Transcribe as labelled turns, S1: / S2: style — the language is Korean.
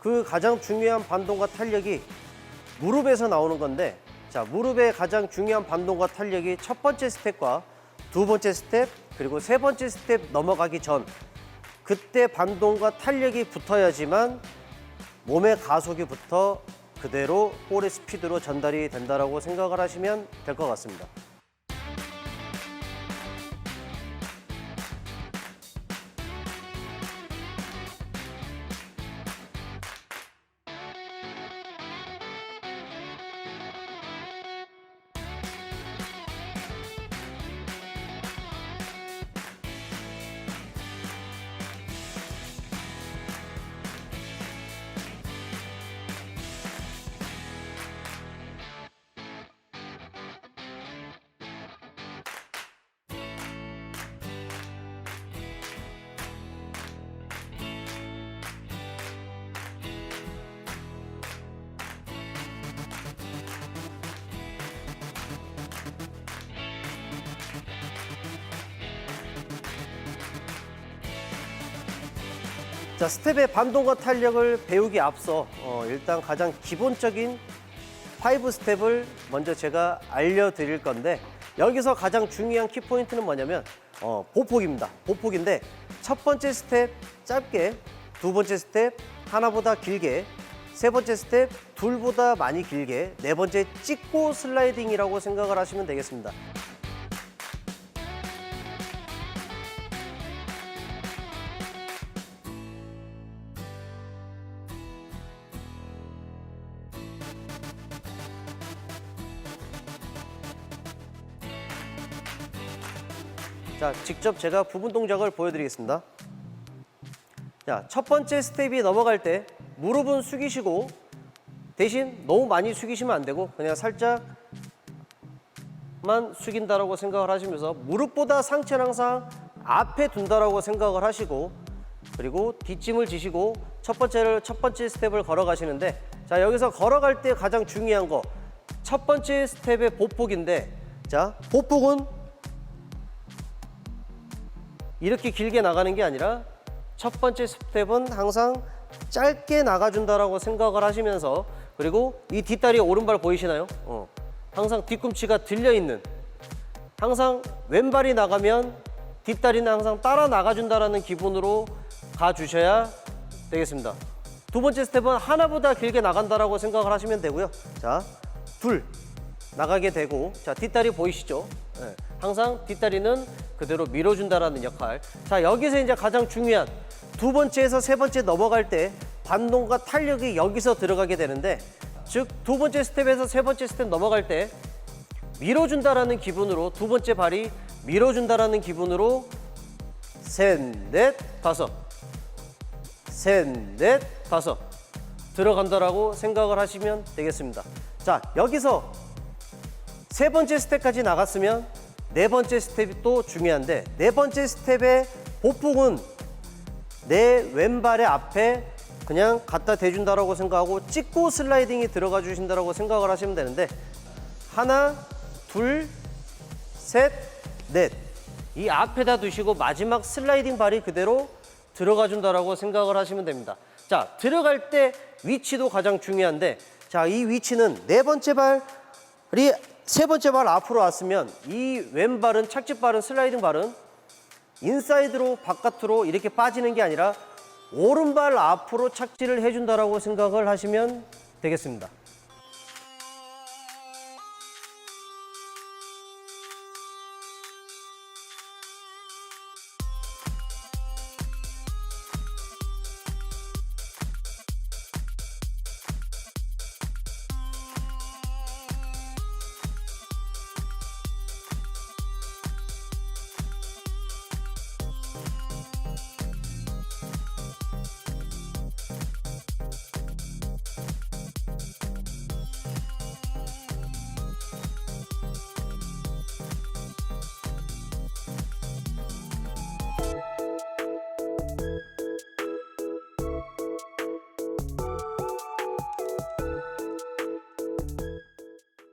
S1: 그 가장 중요한 반동과 탄력이 무릎에서 나오는 건데 자 무릎의 가장 중요한 반동과 탄력이 첫 번째 스텝과 두 번째 스텝 그리고 세 번째 스텝 넘어가기 전 그때 반동과 탄력이 붙어야지만 몸의 가속이 붙어 그대로 볼의 스피드로 전달이 된다라고 생각을 하시면 될 것 같습니다. 자, 스텝의 반동과 탄력을 배우기 앞서 어, 일단 가장 기본적인 파이브 스텝을 먼저 제가 알려드릴 건데 여기서 가장 중요한 키포인트는 뭐냐면 어, 보폭입니다. 보폭인데 첫 번째 스텝 짧게, 두 번째 스텝 하나보다 길게, 세 번째 스텝 둘보다 많이 길게, 네 번째 찍고 슬라이딩이라고 생각을 하시면 되겠습니다. 자, 직접 제가 부분 동작을 보여드리겠습니다. 자, 첫 번째 스텝이 넘어갈 때 무릎은 숙이시고 대신 너무 많이 숙이시면 안 되고 그냥 살짝만 숙인다라고 생각을 하시면서 무릎보다 상체는 항상 앞에 둔다라고 생각을 하시고 그리고 뒷짐을 지시고 첫 번째를 첫 번째 스텝을 걸어가시는데 자 여기서 걸어갈 때 가장 중요한 거 첫 번째 스텝의 보폭인데 자 보폭은 이렇게 길게 나가는 게 아니라 첫 번째 스텝은 항상 짧게 나가준다라고 생각을 하시면서 그리고 이 뒷다리 오른발 보이시나요? 어. 항상 뒤꿈치가 들려 있는 항상 왼발이 나가면 뒷다리는 항상 따라 나가준다라는 기분으로 가주셔야 되겠습니다. 두 번째 스텝은 하나보다 길게 나간다라고 생각을 하시면 되고요. 자, 둘 나가게 되고 자 뒷다리 보이시죠? 네, 항상 뒷다리는 그대로 밀어준다라는 역할. 자 여기서 이제 가장 중요한 두 번째에서 세 번째 넘어갈 때 반동과 탄력이 여기서 들어가게 되는데 즉 두 번째 스텝에서 세 번째 스텝 넘어갈 때 밀어준다라는 기분으로 두 번째 발이 밀어준다라는 기분으로 셋, 넷, 다섯 셋, 넷, 다섯 들어간다라고 생각을 하시면 되겠습니다. 자, 여기서 세 번째 스텝까지 나갔으면 네 번째 스텝이 또 중요한데 네 번째 스텝의 보폭은 내 왼발의 앞에 그냥 갖다 대준다라고 생각하고 찍고 슬라이딩이 들어가 주신다라고 생각을 하시면 되는데 하나, 둘, 셋, 넷. 이 앞에다 두시고 마지막 슬라이딩 발이 그대로 들어가 준다라고 생각을 하시면 됩니다. 자, 들어갈 때 위치도 가장 중요한데 자, 이 위치는 네 번째 발이 세 번째 발 앞으로 왔으면 이 왼발은 착지발은 슬라이딩 발은 인사이드로 바깥으로 이렇게 빠지는 게 아니라 오른발 앞으로 착지를 해준다라고 생각을 하시면 되겠습니다. Música